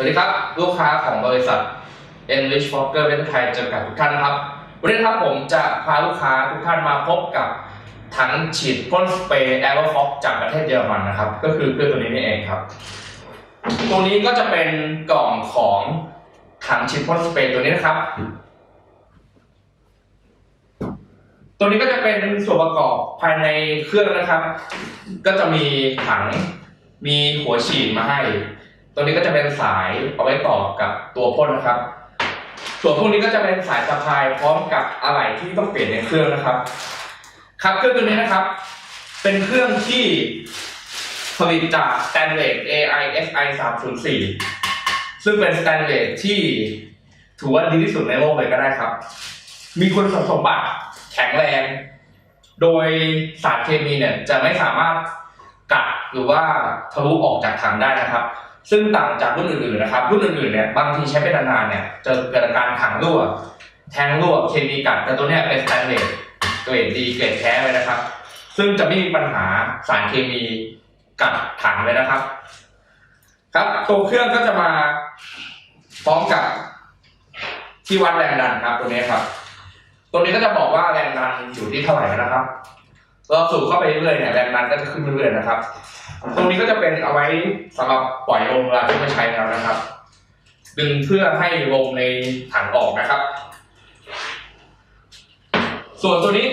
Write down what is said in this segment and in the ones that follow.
วัสดีครับ ลูกค้าของบริษัท Enrich Fokker ประเทศไทยจำกัดทุกท่านนะครับ วันนี้ครับผมจะพาลูกค้าทุกท่านมาพบกับถังฉีดพ่นสเปรย์ a e r o f o x จากประเทศเยอรมันนะครับ ก็คือเครื่องตัวนี้นี่เองครับ ตรงนี้ก็จะเป็นกล่องของถังฉีดพ่นสเปรย์ตัวนี้นะครับ ตัวนี้ก็จะเป็นส่วนประกอบภายในเครื่องนะครับ ก็จะมีถังมีหัวฉีดมาให้ ตัวนี้ก็จะเป็นสายเอาไว้ต่อกับตัวพ่นนะครับ ส่วนพวกนี้ก็จะเป็นสายสะพายพร้อมกับอะไหล่ที่ต้องเปลี่ยนในเครื่องนะครับ ครับเครื่องตัวนี้นะครับ เป็นเครื่องที่ผลิตจาก Stanley AI SI 304 ซึ่งเป็นสแตนเลสที่ถือว่าดีที่สุดในโลกเลยก็ได้ครับ มีคุณสมบัติแข็งแรง โดยสารเคมีเนี่ยจะไม่สามารถกัดหรือว่าทะลุออกจากถังได้นะครับ ซึ่งต่างจากรุ่นอื่นๆนะครับรุ่นอื่นๆเนี่ยบางทีใช้เป็นนานๆเนี่ยจะเกิดอาการถังรั่ว แทงรั่วเคมีกัดแต่ตัวเนี้ยเป็นสแตนเลสเกรดดีเกรดแท้เลยนะครับ ซึ่งจะไม่มีปัญหาสารเคมีกัดถังเลยนะครับ ครับตัวเครื่องก็จะมาพร้อมกับที่วัดแรงดันครับตัวนี้ครับ ตัวนี้ก็จะบอกว่าแรงดันอยู่ที่เท่าไหร่นะครับ เราสูบเข้าไปเรื่อยเนี่ยแรงดันก็จะขึ้นเรื่อยๆนะครับ ตรงนี้ก็จะเป็นเอาไว้สำหรับปล่อยลมเวลาที่ไม่ใช้แล้วนะครับ ดึงเพื่อให้ลมในถังออกนะครับ ส่วนตัวนี้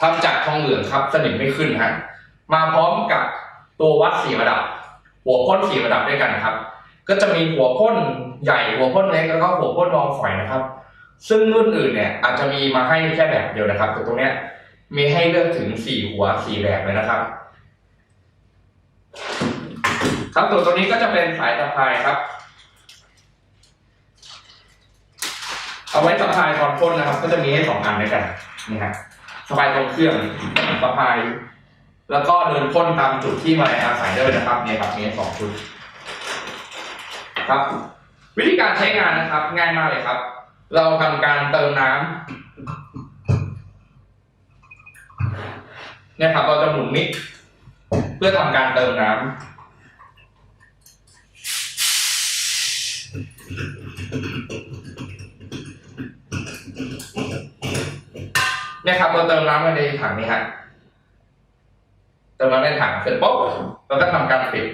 ทำจากทองเหลืองครับสนิมไม่ขึ้นฮะมาพร้อมกับตัววัดสีระดับ หัวพ่นสีระดับด้วยกันครับ ก็จะมีหัวพ่นใหญ่หัวพ่นเล็กแล้วก็หัวพ่นรองฝอยนะครับ ซึ่งรุ่นอื่นเนี่ยอาจจะมีมาให้แค่แบบเดียวนะครับ แต่ตรงเนี้ยมีให้เลือกถึงสี่หัวสี่แบบเลยนะครับ ครับส่วนตัวนี้ก็จะเป็นสายสะพายครับ เอาไว้สะพายตอนพ่นนะครับ ก็จะมีให้สองอันด้วยกันนี่ฮะสะพายตรงเครื่องสะพาย แล้วก็เดินพ่นตามจุดที่มาอาศัยด้วยนะครับเนี่ยครับมีสองชุดครับ วิธีการใช้งานนะครับ ง่ายมากเลยครับ เราทำการเติมน้ำเนี่ยครับเราจะหมุนมิกเพื่อทำการเติมน้ำเนี่ยครับเราเติมน้ำในถังนี้ฮะเติมน้ำในถังเสร็จปุ๊บเราก็ทำการปิด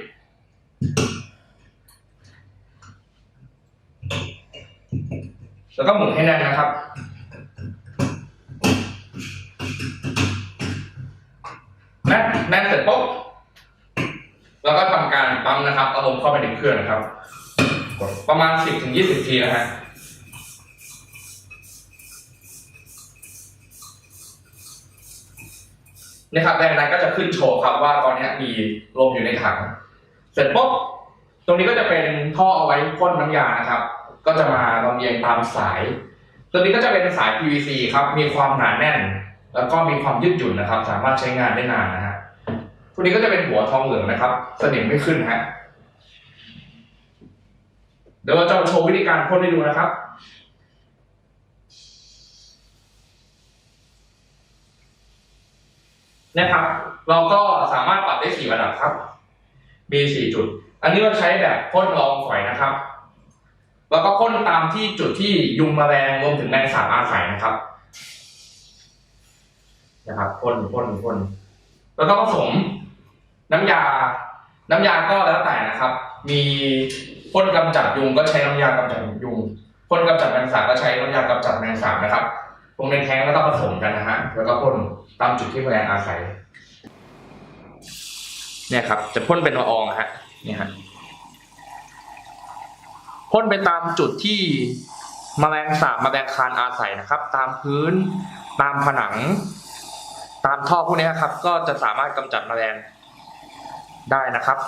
แล้วก็หมุนให้แน่นนะครับ แน่นแน่นเสร็จปุ๊บเราก็ทำการปั๊มนะครับอาลมเข้าไปในเครื่องนะครับ ประมาณ 10ถึง20 ทีนะฮะนี่ครับแรงดันก็จะขึ้นโชว์ครับว่าตอนนี้มีลมอยู่ในถัง เสร็จปุ๊บ ตรงนี้ก็จะเป็นท่อเอาไว้พ่นน้ำยานะครับ ก็จะมาลำเลียงตามสาย ตัวนี้ก็จะเป็นสาย PVC ครับ มีความหนาแน่น แล้วก็มีความยืดหยุ่นนะครับ สามารถใช้งานได้นานนะฮะ ตัวนี้ก็จะเป็นหัวทองเหลืองนะครับ สนิมไม่ขึ้นฮะ เดี๋ยวเราจะโชว์วิธีการพ่นให้ดูนะครับนะครับ เราก็สามารถปรับได้สี่ระดับครับ มีสี่จุด อันนี้เราใช้แบบพ่นรองฝอยนะครับ แล้วก็พ่นตามที่จุดที่ยุงแมลงรวมถึงแมลงสาบอาศัยนะครับ นะครับพ่นพ่นพ่นแล้วก็ผสมน้ำยา น้ำยาก็แล้วแต่นะครับ มีพ่นกำจัดยุงก็ใช้น้ำยากำจัดยุงพ่นกำจัดแมลงสาบก็ใช้น้ำยากำจัดแมลงสาบนะครับลงในแท้งแล้วก็ผสมกันนะฮะแล้วก็พ่นตามจุดที่แมลงอาศัย เนี่ยครับ จะพ่นเป็นละอองฮะเนี่ยฮะ พ่นไปตามจุดที่แมลงสาบแมลงคานอาศัยนะครับ ตามพื้น ตามผนัง ตามท่อพวกนี้ครับ ก็จะสามารถกำจัดแมลงได้นะครับ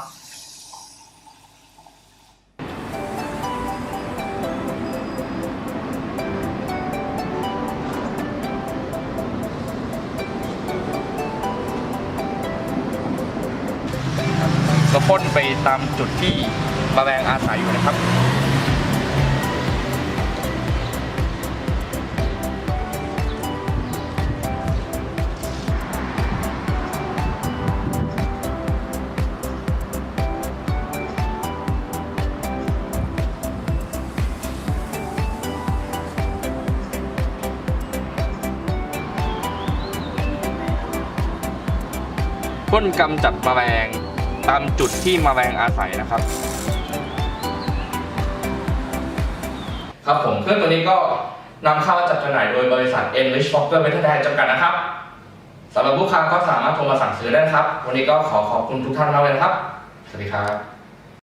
ก็พ่นไปตามจุดที่แมลงอาศัยอยู่นะครับ พ่นกำจัดมแมลงตามจุดที่มแมลงอาศัยนะครับ ครับผมเครื่องตัวนี้ก็นำเข้าจัดจำหน่ายโดยบริษัท Enrich Fokker v e t e r n a r y จำกัดนะครับสำหรับลูกค้าก็สามารถโทรมาสั่งซื้อได้นะครับ วันนี้ก็ขอขอบคุณทุกท่านมากเลยนะครับ สวัสดีครับ